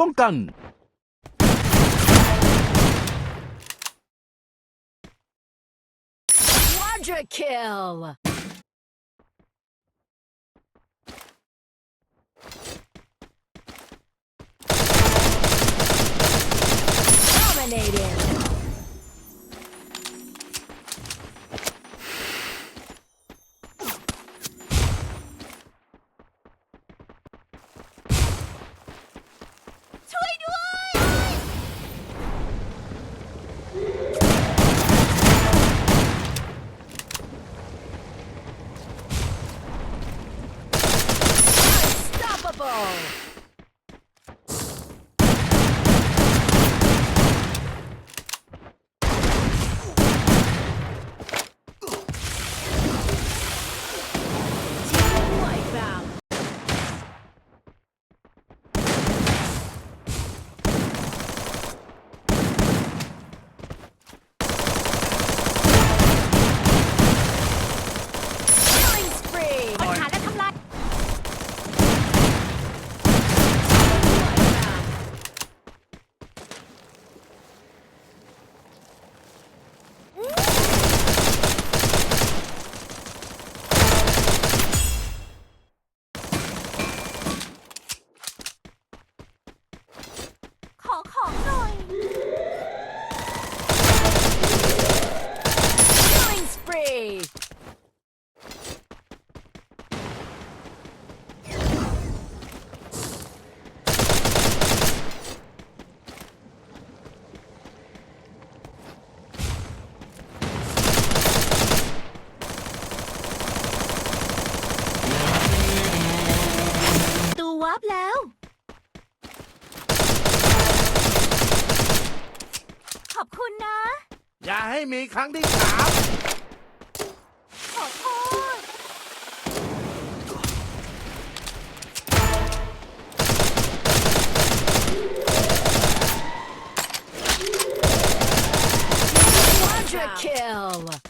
ป้องกัน Quadra kill! double! ตูวับแล้ว ขอบคุณนะ อย่าให้มีครั้งที่สามขอโทษ Quadra kill!